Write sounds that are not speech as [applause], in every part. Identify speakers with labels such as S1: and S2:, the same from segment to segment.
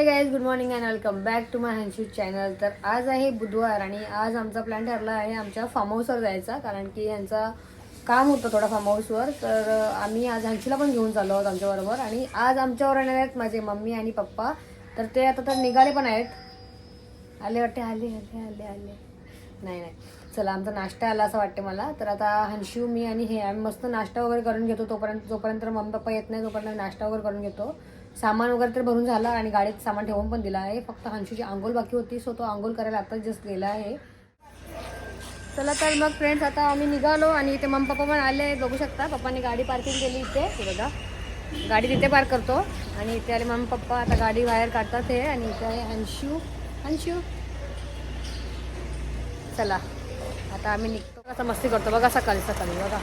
S1: Hey guys good morning and welcome back to my Anshu channel तर आज आहे बुधवार आणि आज आमचा प्लॅन ठरला आहे आमच्या फार्म हाऊसवर जायचा कारण की यांचा काम होतं थोडा फार्म हाऊसवर तर आम्ही आज हंशीला पण घेऊन चाललो आहोत आमच्याबरोबर आणि आज आमच्यावर येणार आहेत माझे मम्मी आणि पप्पा. तर ते आता तर निघाले पण आहेत. आले वाटते आले आले आले आले. नाही नाही. चला आमचा नाश्ता आला असं वाटते मला. तर आता हंशू मी आणि हे आम्ही मस्त नाश्ता वगैरे करून घेतो. तोपर्यंत जोपर्यंत मम्मी पप्पा येत नाही तोपर्यंत नाश्ता वगैरे करून घेतो. सामान वगैरे तर भरून झालं आणि गाडीत सामान ठेवून पण दिलं आहे. फक्त हंशूची आंघोळ बाकी होती सो तो आंघोळ करायला आता जस्ट गेला आहे. चला तर मग फ्रेंड्स आता आम्ही निघालो आणि इथे मम्मी पप्पा पण आले बघू शकता. पप्पाने गाडी पार्किंग केली इथे. बघा. गाडी तिथे पार्क करतो. आणि इथे आले मम्मी पप्पा आता गाडी बाहेर काढतात हे. आणि इथे आहे अंशू अंशू चला. आता आम्ही निघतो. कसं मस्ती करतो बघा सकाळी सकाळी बघा.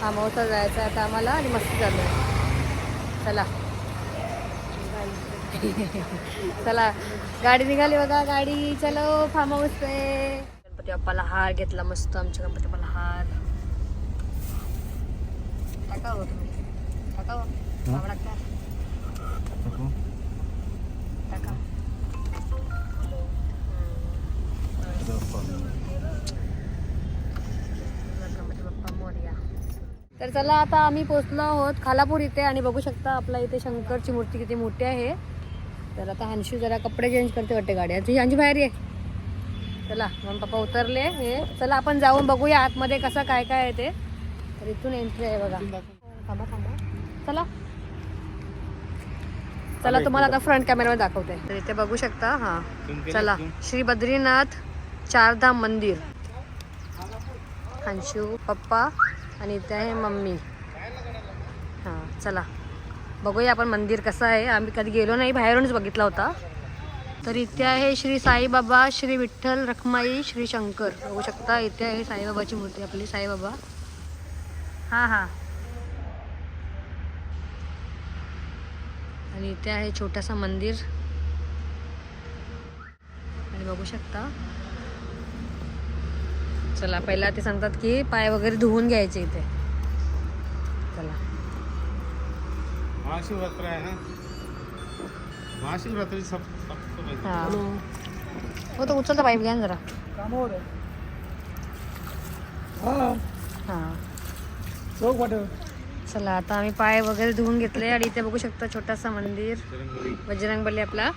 S1: हा महोत्सव जायचा आहे आता आम्हाला आणि मस्ती चालू आहे. चला. [laughs] चला गाडी निघाली बघा गाडी चलो फार्म हाऊस पे गणपती बाप्पाला हार घेतला मस्त आमच्या गणपती बाप्पाला हार. टाका हो तुम्ही. टाका हो. बाबा टाका? टाका. गणपती बाप्पा मोरया. तर चला आता आम्ही पोचलो आहोत खालापूर इथे आणि बघू शकता आपल्या इथे शंकरची मूर्ती किती मोठी आहे. तर आता हंशू जरा कपडे चेंज करते वाटते गाडी तुझी हंशी बाहेर ये. चला मग पप्पा उतरले. हे चला आपण जाऊन बघूया आतमध्ये कसं काय काय आहे ते. तर इथून एंट्री आहे बघा. थांबा थांबा. चला. चला तुम्हाला आता फ्रंट कॅमेरामध्ये दाखवते. तर इथे बघू शकता हा. चला श्री बद्रीनाथ चारधाम मंदिर. हांशू पप्पा आणि इथे आहे मम्मी. हां चला. बघूया आपण मंदिर कसं आहे. आम्ही कधी गेलो नाही बाहेरूनच बघितला होता. तर इथे आहे श्री साईबाबा श्री विठ्ठल रखमाई श्री शंकर. बघू शकता इथे आहे साईबाबाची मूर्ती आपली साईबाबा. हां हां. आणि इथे आहे छोटासा मंदिर. आणि बघू शकता. चला पहिला ते सांगतात की पाय वगैरे धुवून घ्यायचे इथे. चला.
S2: महाशिवरात्र आहे ना महाशिवरात्री सब.
S1: हा। हो तो उचलता पाईप घ्या ना जरा। हा चला आता आम्ही पाय वगैरे धुवून घेतले आणि इथे बघू शकता छोटासा मंदिर.
S2: बजरंगबली
S1: आपला.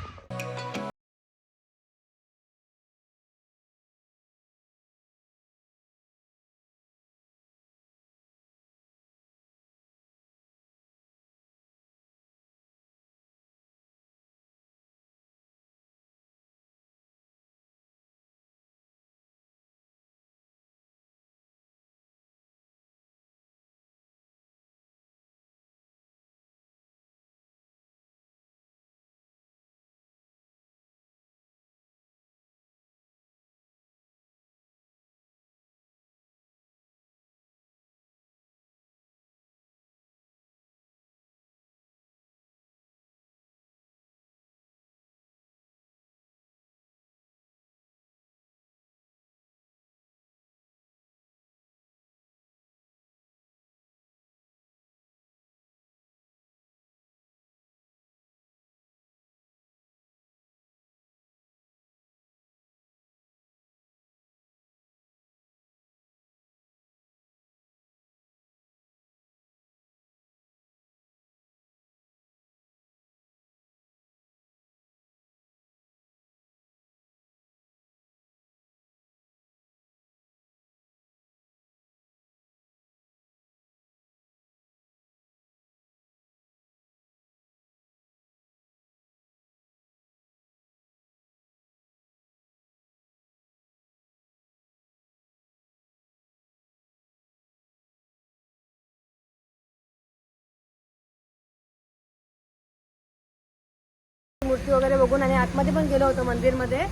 S1: मूर्ती वगैरे बघून आणि आतमध्ये पण गेलो होतो मंदिरमध्ये.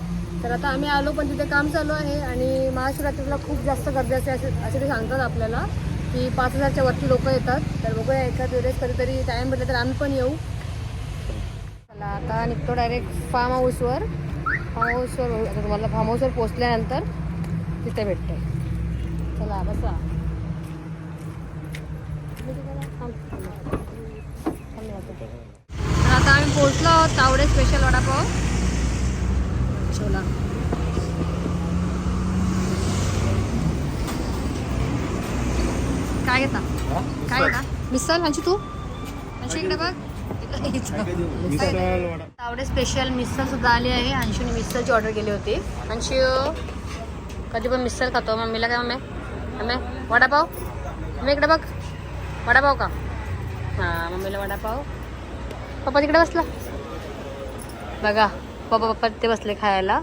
S1: तर आता आम्ही आलो पण तिथे काम चालू आहे आणि महाशिवरात्रीला खूप जास्त गर्दी असते असे असे ते सांगतात आपल्याला की पाच हजारच्या वरती लोक येतात. तर बघूया एखाद वेळेस कधीतरी टाईम भेटला तर आम्ही पण येऊ. चला आता निघतो डायरेक्ट फार्म हाऊसवर फार्म हाऊसवर तुम्हाला फार्म हाऊसवर पोचल्यानंतर तिथे भेटते. चला बसा. धन्यवाद आम्ही पोहोचलो तावडे स्पेशल वडापाव. छोला काय घेता? काय घेता? मिसल अंशी तू? अंशी इकडे बघ.
S2: मिसळ वडा.
S1: तावडे स्पेशल मिसळ सुद्धा आली आहे. अंशूने मिसळची ऑर्डर केली होती. अंशू कधी पण मिसळ खातो. मम्मीला काय मम्मी? मम्मी वडापाव? मम्मी इकडे बघ. वडापाव का? हां मम्मीला वडापाव. पप्पा तिकडे बसला. बघा पप्पा पप्पा ते बसले खायला.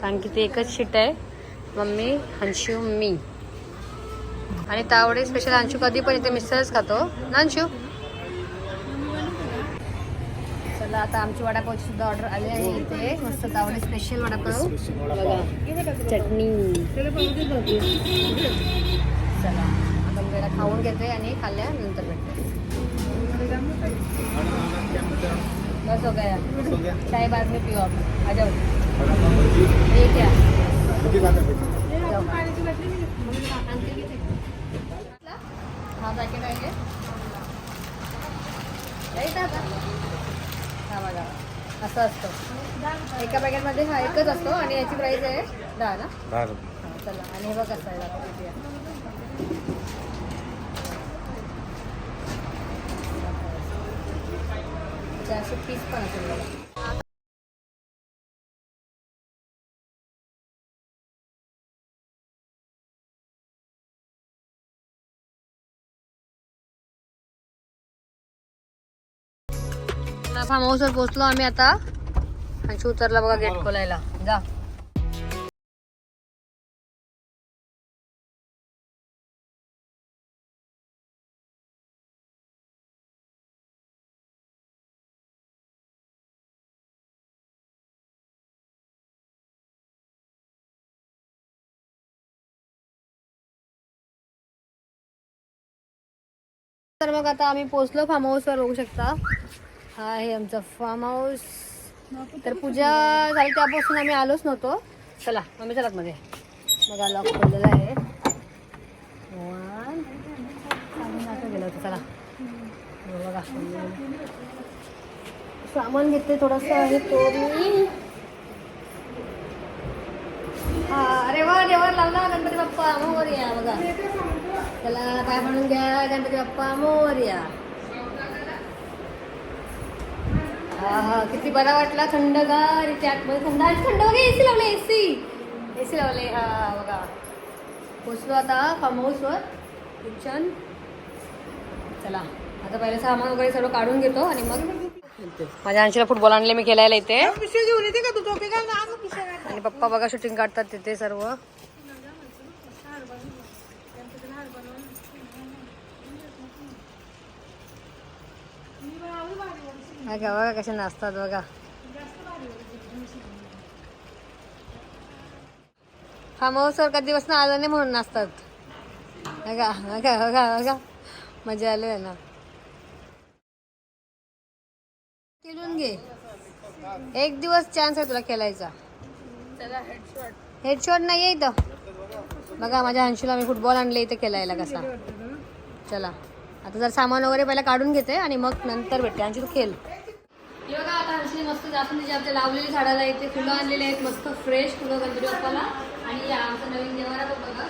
S1: कारण की ते एकच शीट आहे. मम्मी अंशू मी. आणि तावडे स्पेशल अंशू कधी पण इथे मिसळच खातो. ना अंशू चला आता आमची वडापावची सुद्धा ऑर्डर आली आहे इथे. मस्त तावडे स्पेशल वडापाव. बघा चटणी. चला आपण मी खाऊन घेते आणि खाल्ल्यानंतर भेटते बस हो गया। चाय बाद में पिओ आप। आ जाओ। ये क्या. हा? पॅकेट आहे हे. हा असं असतं एका पॅकेटमध्ये हा एकच असतो आणि याची प्राइस आहे दहा ना? हा, चला. आणि हे बघ कसं आहे दाखव किती आहे. त्याचे असे पीस पण असेल बघा फार्म हाऊसवर पोहोचलो आम्ही आता. आणि उतरला बघा गेट खोलायला. जा. तर मग आता आम्ही पोहोचलो फार्म हाऊसवर बघू शकता. हा आहे आमचा फार्म हाऊस तर पूजा झाली त्यापासून आम्ही आलोच नव्हतो. चला मम्मी चला मध्ये मग लॉक खोललेला आहे. गेलं होतं चला. हो, बघा. सामान घेते थोडंसं आहे तो मी अरे वा देवर लावला गणपती बाप्पा. मोरया बघा. त्याला पाय म्हणून घ्या गणपती बाप्पा मोरया. हा हा किती बरा वाटला थंडगार इथे आतमध्ये. थंड आणि थंड बघा एसी लावले एसी एसी लावले हा बघा. पोचलो आता फार्म हाऊसवर खूप छान चला आता पहिले सामान वगैरे सर्व काढून घेतो आणि मग माझ्या अंशीला फुटबॉल आणले मी खेळायला इथे. आणि पप्पा बघा शूटिंग काढतात तिथे सर्व. बघा बघा कसे नाचतात बघा. हा फार्म हाऊसवर कधी ना आलं नाही म्हणून नाचतात. बघा बघा बघा बघा. मजा आली आहे ना. खेळून घे. एक दिवस चान्स आहे तुला खेळायचा. हेडशॉट नाही आहे इथं. बघा माझ्या अंशूला मी फुटबॉल आणले इथे खेळायला कसा. चला. आता जर सामान वगैरे पहिला काढून घेते आणि मग नंतर भेटते. अंशू तू खेळ. बघा आता हर्षी मस्त जास्वंदीची आपल्या लावलेली झाडाला इथे फुलं आणलेली आहेत. मस्त फ्रेश फुलं गणपती बाप्पाला. आणि या आमचं नवीन देवारा पण बघा.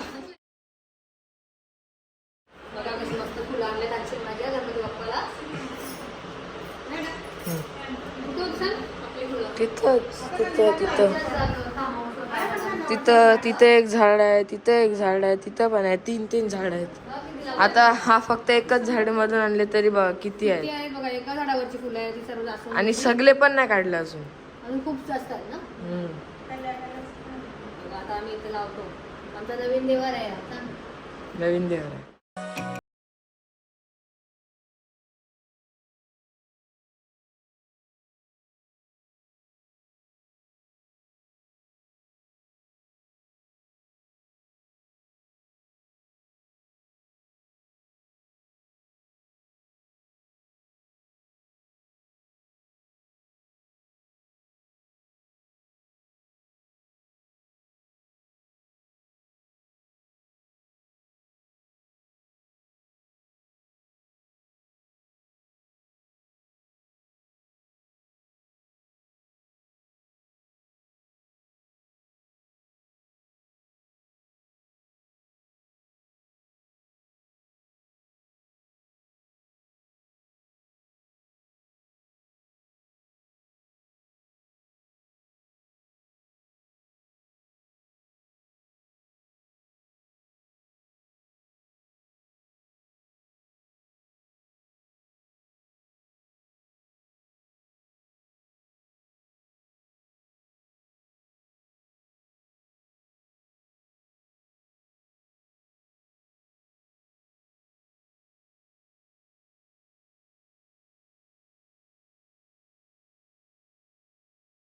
S1: बघा कशी मस्त फुलं आणलेत हर्षी माझ्या गणपती बाप्पाला.
S3: तिथंच तिथं तिथं
S1: मग.
S3: तिथं तिथं एक झाड आहे तिथं एक झाड आहे तिथं पण आहे. तीन तीन झाड आहेत. आता हा फक्त एकच झाड मधून आणले तरी बघा किती आहे
S1: आहे बघा एका झाडावरची फुलं आहे ती सर्व जास्त
S3: आणि सगळे पण नाही काढले अजून.
S1: अजून खूप जास्त आहेत ना?
S3: हम्म.
S1: बघा, आता आम्ही इथे लावतो. आमचा नवीन देवार आहे.
S3: नवीन देवर आहे.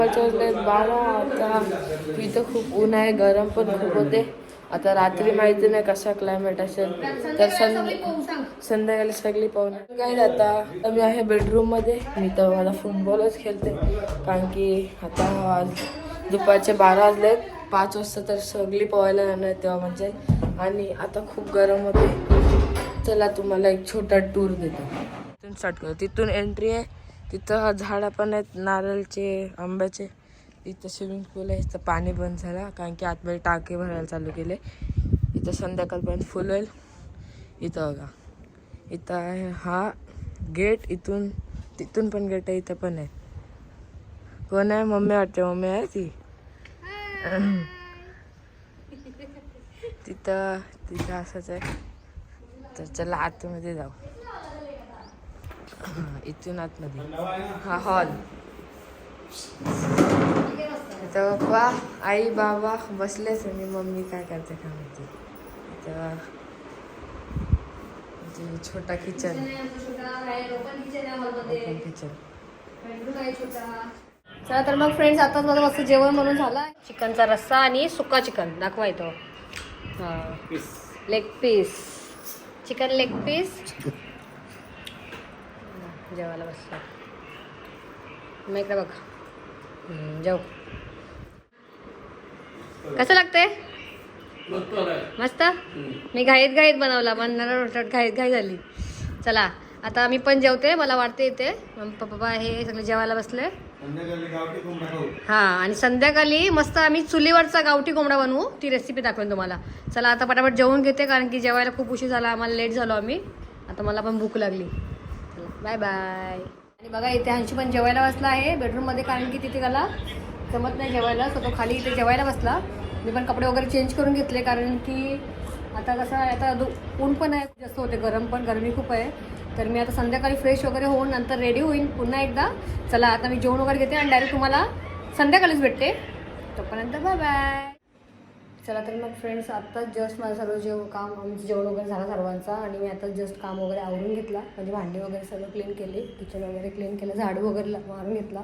S3: बारा आता इथं खूप ऊन आहे गरम पण खूप होते. आता रात्री माहिती नाही कसा क्लायमेट असेल. तर संध्या संध्याकाळी सगळी पाहून. काय आता? मी आहे बेडरूममध्ये. मी तर मला फुटबॉलच खेळते. कारण की आता आज दुपारचे बारा वाजले पाच वाजता तर सगळी पोहायला जाणार तेव्हा आहे. आणि आता खूप गरम होते. चला तुम्हाला एक छोटा टूर देतो. तिथून स्टार्ट करू. तिथून एंट्री आहे. तिथं झाडं पण आहेत नारळचे आंब्याचे. इथं स्विमिंग पूल आहे इथं पाणी बंद झालं कारण की आतमध्ये टाके भरायला चालू केले. इथं संध्याकाळपर्यंत फुल होईल. इथं बघा. इथं आहे हा गेट इथून तिथून पण गेट आहे इथं पण आहे कोण आहे? मम्मी वाटते मम्मी आहे ती. तिथं तिथं असंच आहे. तर चला आतमध्ये जाऊ. इथून आतमध्ये हा हॉल पप्पा आई बाबा बसलेच आणि मम्मी काय करते काय माहिती. इथं इथे छोटा किचन किचन
S1: चला तर मग फ्रेंड्स आता माझं मस्त जेवण म्हणून झाला. चिकनचा रस्सा आणि सुका चिकन दाखवा इथं. हा. Leg piece chicken leg piece जेवायला बसला मग इकडे बघ. जेव. कसं लागतंय? मस्त मी घाईत घाईत बनवला पण रोटट घाईत घाई झाली. चला आता मी पण जेवते मला वाटते येते मग पप्पा हे सगळे जेवायला बसले.
S2: संध्याकाळी गावठी कोंबडा खाऊ.
S1: हा आणि संध्याकाळी मस्त आम्ही चुलीवरचा गावठी कोंबडा बनवू. ती रेसिपी दाखवेन तुम्हाला. चला आता पटापट जेवून घेते कारण की जेवायला खूप उशीर झाला आम्हाला लेट झालो आम्ही. आता मला पण भूक लागली. Bye bye. आणि बघा इथे हंशी पण जेवायला बसला आहे. बेडरूममध्ये कारण की तिथे त्याला जमत नाही जेवायला सो तो खाली इथे जेवायला बसला. मी पण कपडे वगैरे चेंज करून घेतले कारण की आता कसं आहे आता दु- ऊन पण आहे जास्त होते गरम पण गरमी खूप आहे. तर मी आता संध्याकाळी फ्रेश वगैरे होऊन नंतर रेडी होईन पुन्हा एकदा. चला आता मी जेवण वगैरे घेते आणि डायरेक्ट तुम्हाला संध्याकाळीच भेटते. तोपर्यंत बाय बाय चला तर मग फ्रेंड्स आत्ताच जस्ट माझं सर्व जेव काम आमचं जेवण वगैरे झालं सर्वांचा आणि मी आता जस्ट काम वगैरे आवरून घेतला. म्हणजे भांडी वगैरे सगळं क्लीन केले. किचन वगैरे क्लीन केलं. झाडू वगैरे मारून घेतला.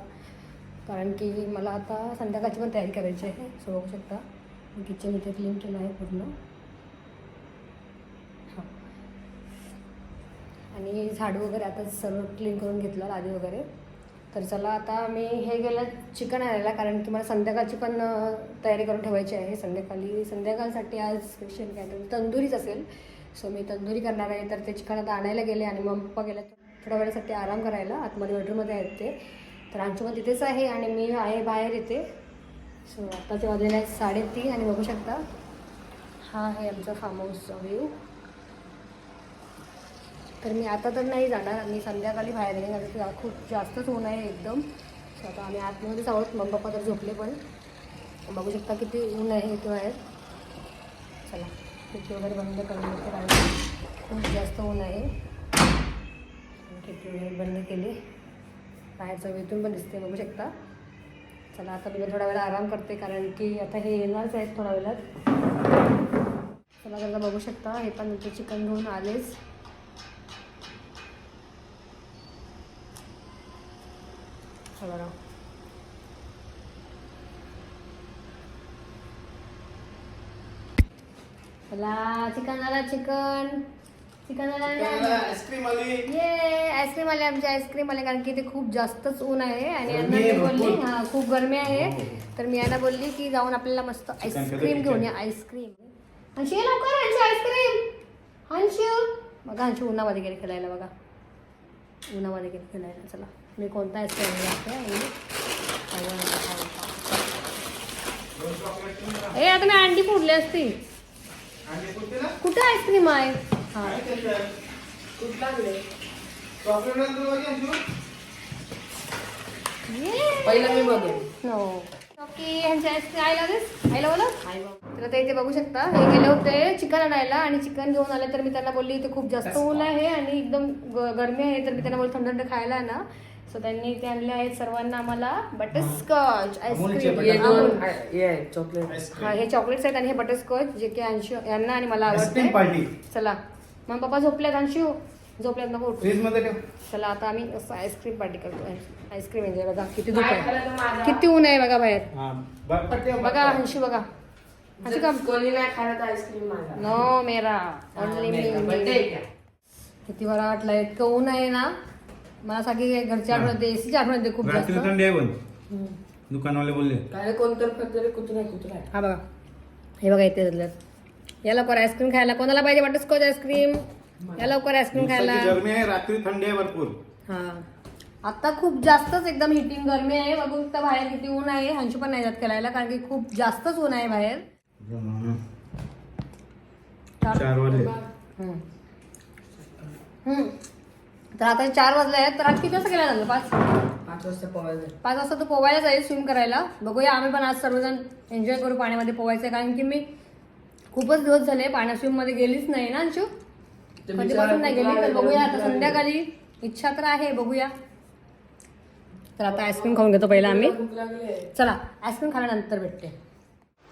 S1: कारण की मला आता संध्याकाळची पण तयारी करायची आहे. सो बघू शकता. मी किचन इथे क्लीन केलं आहे पूर्ण. हां. आणि झाडू वगैरे आता सर्व क्लीन करून घेतलं लादी वगैरे. तर चला आता मी हे गेलं चिकन आणायला कारण की मला संध्याकाळची पण तयारी करून ठेवायची आहे. संध्याकाळी संध्याकाळसाठी आज स्पेशल काय तर तंदुरीच असेल. सो मी तंदुरी करणार आहे. तर ते चिकन आता आणायला गेले आणि मग पप्पा गेले थोड्या वेळासाठी आराम करायला. आतमध्ये बेडरूममध्ये आहेत ते. तर आमच्या तिथेच आहे आणि मी आहे बाहेर येते सो आत्ताचे वाजलेले आहेत साडेतीन आणि बघू शकता. हा आहे आमचा फार्म हाऊसचा व्ह्यू तर मी आता तर नाही जाणार. मी संध्याकाळी बाहेर येणार कारण खूप जास्तच ऊन आहे एकदम. सो आता आम्ही आतमध्येच आहोत मग पप्पा तर झोपले पण. बघू शकता किती ऊन आहे इथे बाहेर चला किती वगैरे बंद करून घेते कारण खूप जास्त ऊन आहे. किती वगैरे बंद केली. बाहेरचं वेतून पण दिसते बघू शकता. चला आता मी थोडा वेळा आराम करते कारण की आता हे येणारच आहेत थोड्या वेळात. चला त्यांना बघू शकता. हे पण इथे चिकन घेऊन आलेच. हा बघा चला चिकन. आला चिकन चिकन आला
S2: आईस्क्रीम आली
S1: ये आईस्क्रीम आले आमचे आईस्क्रीम आले कारण की ते खूप जास्तच ऊन आहे आणि यांना मी बोलली. हा खूप गरमी आहे. तर मी यांना बोलली की जाऊन आपल्याला मस्त आईस्क्रीम. घेऊन या आईस्क्रीम ये लवकर हंशी आईस्क्रीम हंशी. बघा हंशी उन्हामध्ये गेले खेळायला बघा. उन्हामध्ये गेले खेळायला चला. मी कोणता आईस्क्रीम लागते आणि. ए आता मी अंडी फोडली असती.
S2: कुठे ना
S1: कुठे आईस्क्रीम आहे हा.
S2: काय त्याच्यात?
S3: कुठला मिळेल
S2: चॉकलेट आणतो बघ अंजू.
S1: ये
S3: पहिलं मी बघेन.
S1: नो ओके ह्यांच्या आईस्क्रीम दिस तर आता इथे बघू शकता. हे गेले होते चिकन आणायला आणि चिकन घेऊन आले तर मी त्यांना बोलली इथे खूप जास्त ऊन आहे आणि एकदम गरमी आहे. तर मी त्यांना बोलली थंड थंड खायला ना सो त्यांनी ते आणले आहेत सर्वांना आम्हाला बटरस्कॉच आईस्क्रीम
S3: हे. हे.
S1: हा हे चॉकलेट्स आहेत आणि हे बटरस्कॉच जे की अंशू यांना आणि मला
S2: आईस्क्रीम
S1: आवडते.
S2: पार्टी
S1: चला. मग पप्पा झोपलेत अंशू? झोपल्यात नको चला आता आम्ही असं आईस्क्रीम पार्टी करतो आईस्क्रीम म्हणजे बघा किती धूप आहे किती ऊन आहे बघा बाहेर.
S2: हा बघ पट्ट्या
S1: बघा.
S3: कोणी नाही खायला आईस्क्रीम
S1: नो मेरा. ओनली मी किती बरं वाटलं इतकं ऊन आहे ना. मला सगळी घरच्या आठवण येते एसीची आठवण येते खूप जास्त.
S2: रात्री थंडी आहे पण.
S1: हम्म.
S2: दुकानवाले बोलले.
S3: काय कोणतं फक्त कुत्रा कुत्रा
S1: हा बघा. हे बघा इथे दिलेत या लवकर आईस्क्रीम खायला. कोणाला पाहिजे बटरस्कॉच आईस्क्रीम या लवकर आईस्क्रीम खायला
S2: दिवसाची गरमी आहे रात्री थंडी आहे भरपूर.
S1: हा. आता खूप जास्तच एकदम हिटिंग गरमी आहे. बघून तर बाहेर किती ऊन आहे हंशी पण नाही जात खेळायला कारण की खूप जास्तच ऊन आहे बाहेर.
S2: चार. वाजले
S1: हम्म. हम्म. तर आता चार वाजले आहेत. तर आज किती वाजता गेला पाच?
S3: पाच वाजता पोहायला.
S1: पाच वाजता तू पोवायला जाईल स्विम करायला. बघूया आम्ही पण आज सर्वजण एन्जॉय करू पाण्यामध्ये पोवायचं कारण की मी खूपच दिवस झाले पाण्या स्विममध्ये गेलीच नाही ना अंशू? कधीपासून नाही गेली तर बघूया आता संध्याकाळी. इच्छा तर आहे बघूया. तर आता आईस्क्रीम खाऊन घेतो पहिला आम्ही. चला आईस्क्रीम खाल्यानंतर भेटते.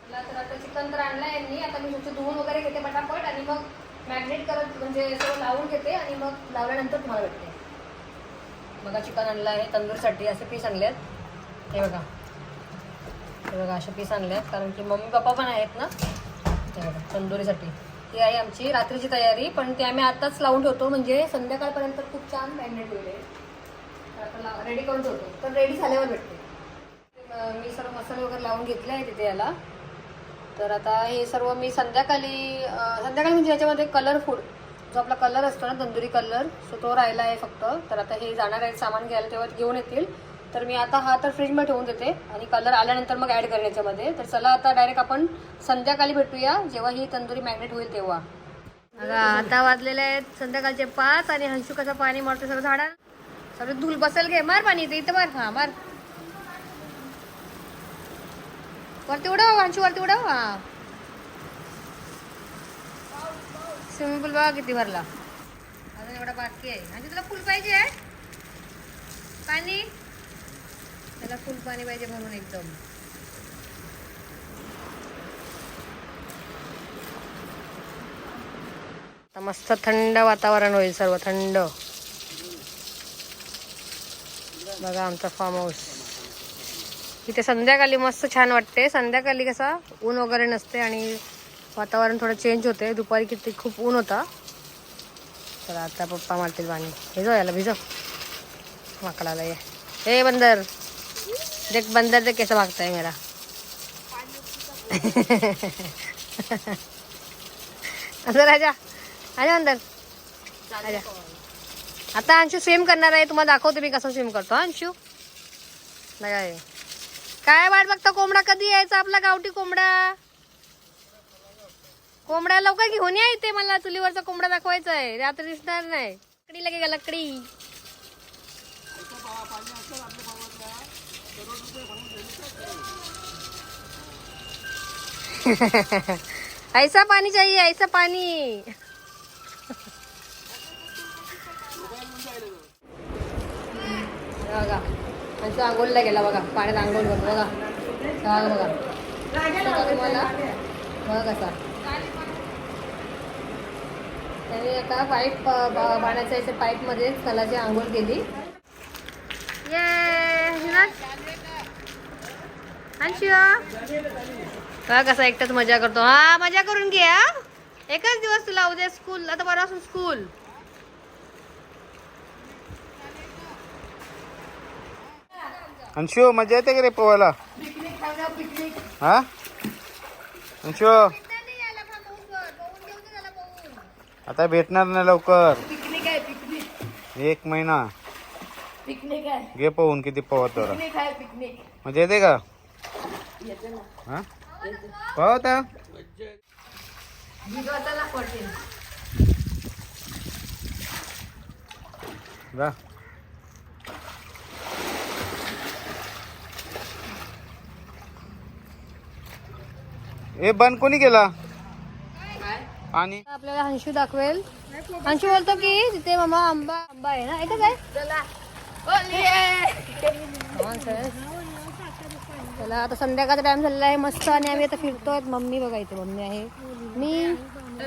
S1: तर आता चिकन तर आणलं यांनी आता मी स्वच्छ धुवून वगैरे घेते पटापट आणि मग मॅरिनेट करत म्हणजे सगळं लावून घेते आणि मग लावल्यानंतर तुम्हाला भेटते. बघा चिकन आणलं आहे तंदूरसाठी असे पीस आणले आहेत हे बघा. हे बघा असे पीस आणले आहेत कारण की मम्मी पप्पा पण आहेत ना. हे बघा तंदुरीसाठी. ही आहे आमची रात्रीची तयारी. पण ते आम्ही आत्ताच लावून ठेवतो. म्हणजे संध्याकाळपर्यंत खूप छान मॅरिनेट होईल रेडी करून ठेवतो. तर रेडी झाल्यावर भेटते. मी सर्व मसाले वगैरे लावून घेतले आहे तिथे याला. तर आता हे सर्व मी संध्याकाळी संध्याकाळी म्हणजे याच्यामध्ये कलर फूड जो आपला कलर असतो ना तंदुरी कलर सो तो राहिला आहे फक्त. तर आता हे जाणार आहे सामान घ्यायला तेव्हा घेऊन येतील. तर मी आता हा तर फ्रीजमध्ये ठेवून देते आणि कलर आल्यानंतर मग ॲड करेन याच्यामध्ये. तर चला आता डायरेक्ट आपण संध्याकाळी भेटूया जेव्हा ही तंदुरी मॅग्नेट होईल तेव्हा. आता वाजलेले आहेत संध्याकाळचे पाच आणि हंसू कसं पाणी मारतो सगळं झाडा सगळं धूल बसेल घे मार पाणी इथे इथं मार हा मार. वरती उडव अंशू वरती उडव. हा स्विमिंग पूल बघा किती भरला. अजून एवढा बाकी आहे. आणि तुला फुल पाहिजे आहे? पाणी? त्याला फुल पाणी पाहिजे भरून एकदम. आता मस्त थंड वातावरण होईल सर्व थंड. बघा आमचा फार्म हाऊस इथे संध्याकाळी मस्त छान वाटते. संध्याकाळी कसं ऊन वगैरे नसते आणि वातावरण थोडं चेंज होते. दुपारी किती खूप ऊन होता. तर आता पप्पा मारतील पाणी. भिजव याला भिजव. माकडाला ये. हे बंदर. देख बंदर देख कसं भागता मेरा. [laughs] अंदर आजा. आजा अंदर. आजा. आता अंशू स्विम करणार आहे. तुम्हाला दाखवते मी कसं स्विम करतो. अंशू. नाही काय वाट बघता? कोंबडा कधी यायचा? आपला गावठी कोंबडा. कोंबडा लवकर घेऊन या इथे. मला चुलीवरचा कोंबडा दाखवायचा आहे रात्री दिसणार नाही. लकडी लगे लकडी. [laughs] ऐसा पाणी चाहिए ऐसा पाणी. [laughs] बघा. आणि तो गेला बघा. पाण्यात आंघोळ करतो बघा. बघा. बघा तुम्हाला बघा कसा. त्याने आता पाईप पाण्याच्या इथे पाईपमध्ये. सलाची आंघोळ केली. बघा कसा एकटाच मजा करतो. हा मजा करून घे हा. एकच दिवस तुला उद्या स्कूल आता बरं स्कूल
S2: आणि शिव मजा येते का रे पोहायला? हा? शिव? आता भेटणार नाही लवकर. एक महिना.
S3: पिकनिक आहे
S2: घे पोहून किती पोहत
S3: तर.
S2: मजा येते का? हा? पोहता जा. ए बंद कोणी केला?
S3: काय?
S2: पाणी
S1: आपल्याला हंशू दाखवेल. हंशू बोलतो की तिथे मामा आंबा आंबा आहे ना एकच आहे.
S3: चला.
S1: आता संध्याकाळचा टाइम झालेला आहे मस्त आणि आम्ही आता फिरतोय. मम्मी बघा इथे मम्मी आहे. मी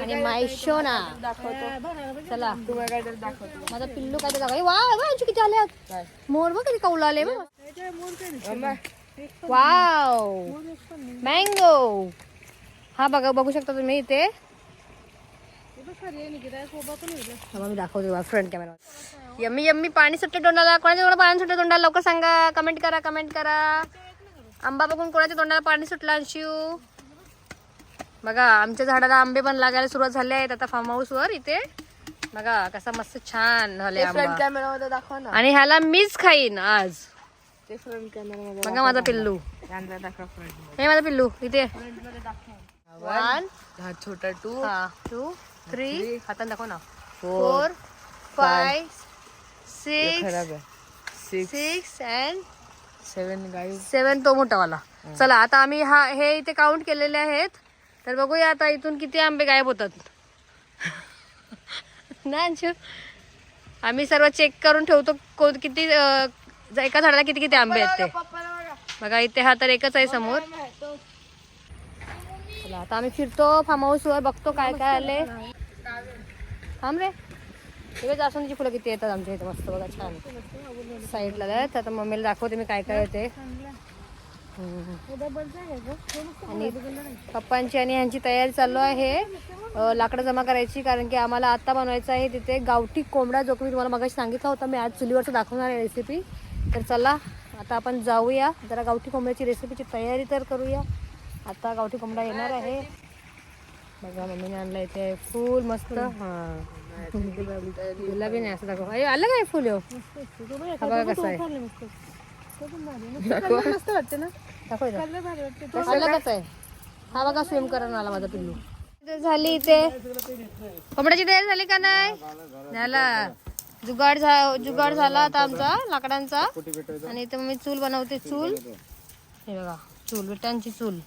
S1: आणि मायशोना.
S3: दाखवतो
S1: चला. माझा पिल्लू काय दाखवा वा वा यांची किती आल्यात
S3: काय?
S1: मोर बघ किती कौला आले वाव. मँगो. हा बघा बघू शकता तुम्ही इथे. हा, मी दाखवते फ्रंट कॅमेरा यम्मी यम्मी पाणी सुट्टे तोंडाला कोणाच्या तोंडाला पाणी सुट्टे तोंडाला? लवकर सांगा. कमेंट करा कमेंट करा. आंबा बघून कोणाच्या तोंडाला पाणी सुटलं अंशू? बघा आमच्या झाडाला आंबे पण लागायला सुरुवात झाले आहेत. आता फार्म हाऊस वर इथे. बघा कसा मस्त छान झाले
S3: फ्रंट
S1: आंबा.
S3: कॅमेरा मध्ये दाखवा ना.
S1: आणि ह्याला मीच खाईन आज.
S3: ते फ्रंट कॅमेरा मध्ये
S1: बघा माझा पिल्लू. हे माझा पिल्लू इथे. वन
S3: हा छोटा टू
S1: हा. टू थ्री हाताने दाखव ना. Four five six
S3: six
S1: and
S3: seven guys
S1: seven तो मोठावाला. चला आता आम्ही हा हे इथे काउंट केलेले आहेत. तर बघूया आता इथून किती आंबे गायब होतात. [laughs] ना अंशू? आम्ही सर्व चेक करून ठेवतो कोण किती एका झाडाला किती किती आंबे आहेत ते. बघा इथे हा तर एकच आहे समोर. चला आता आम्ही फिरतो फार्म हाऊस वर बघतो काय काय आले थांब रे. तिथे जास्वंदीची फुलं किती येतात आमच्या इथे. मस्त बघा छान. साईडला आहेत आता मम्मीला दाखवते मी काय काय होते आणि पप्पांची आणि ह्यांची तयारी चालू आहे. लाकडं जमा करायची कारण की आम्हाला आत्ता बनवायचं आहे तिथे गावठी कोंबडा जो की मी तुम्हाला मगाशी सांगितला होता. मी आज चुलीवरचं दाखवणार आहे रेसिपी तर चला आता आपण जाऊया. जरा गावठी कोंबड्याची रेसिपीची तयारी तर करूया. आता गावठी कोंबडा येणार आहे. बघा मम्मीने आणलं इथे फूल मस्त. हां. गुलाबी नाही असं दाखव. अरे आलं काय फुल? हा बघा कसं आहे.
S3: मस्त वाटते ना?
S1: दाखव इथं. आलं कसं आहे? हा बघा स्विम करून आला माझा पिल्लू. झाली इथे. कोंबड्याची तयारी झाली का नाही? झाला. जुगाड झा जुगाड झाला आता आमचा लाकडांचा. आणि इथे मी चूल बनवते चूल. हे बघा चूल विटांची चूल.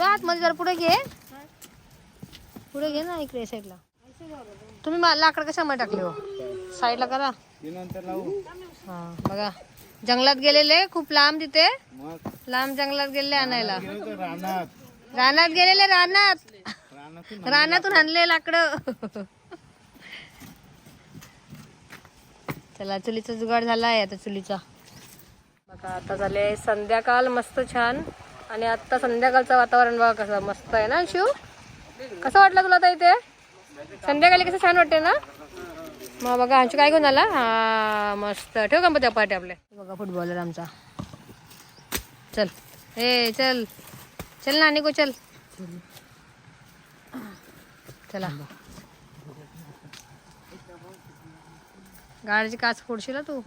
S1: तर आतमध्ये जरा पुढे घे. पुढे घे ना इकडे साईडला तुम्ही मा- लाकड कशामध्ये टाकले हो? साईडला करा.
S2: नंतर लावू.
S1: हा बघा. जंगलात गेलेले खूप लांब तिथे.
S2: मग?
S1: लांब जंगलात गेले आणायला.
S2: गेलो तर रानात.
S1: रानात गेलेले रानात.
S2: रानातून
S1: रानातून आणले लाकडं. चला चुलीचा जुगाड झाला आहे आता चुलीचा. बघा आता झाले संध्याकाळ मस्त छान. आणि आता संध्याकाळचं वातावरण बघा कसं मस्त आहे ना शिव? कसं वाटलं तुला आता इथे संध्याकाळी कसं छान वाटते ना? मग बघा आमची काय घेऊन आला? हा मस्त. ठेव गणपती पार्टी आपले बघा फुटबॉलर आमचा. चल. ए चल. चल ना निघू चल. चला. गाडीची काच फोडशील तू?